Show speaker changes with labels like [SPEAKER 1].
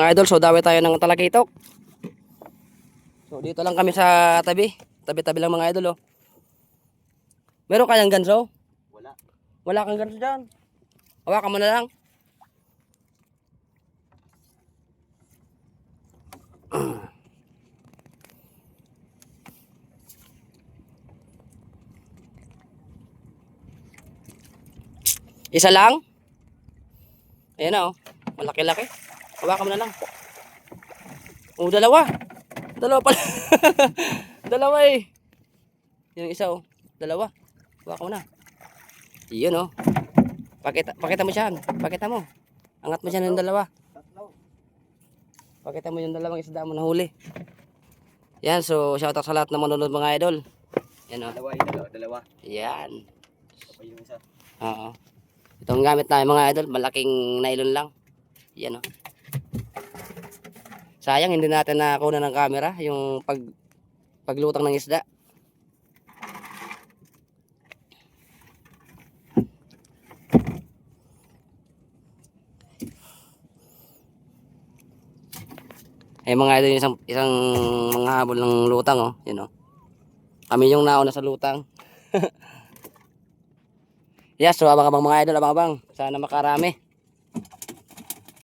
[SPEAKER 1] Mga idol, so daway tayo ng talakitok. So dito lang kami sa tabi. Tabi-tabi lang mga idol oh. Meron kayang ganso?
[SPEAKER 2] Wala.
[SPEAKER 1] Wala kang ganso dyan. Hawakan mo na lang. Isa lang? Ayan na oh. Malaki-laki. Hawakan mo na lang. Oh, dalawa. Dalawa pala. dalawa eh. Yung isa oh. Dalawa. Hawakan mo na. Iyon oh. Pakita, pakita mo siya. Pakita mo. Angat mo siya ng dalawa. Pakita mo yung dalawang isda mo na huli. Yan, so shoutout sa lahat na manonood mga idol. Yan oh.
[SPEAKER 2] Dalawa dalawa. Dalawa.
[SPEAKER 1] Yan.
[SPEAKER 2] Kapag yung isa.
[SPEAKER 1] Oo. Itong gamit namin mga idol, malaking nylon lang. Yan oh. Sayang hindi natin nakuha ng camera yung pag paglutang ng isda. Eh mga idol, isang, isang mga habol ng lutang oh. Yan oh. Kami yung nauna sa lutang. Yes, so abang-abang mga idol, abang-abang. Sana makarami.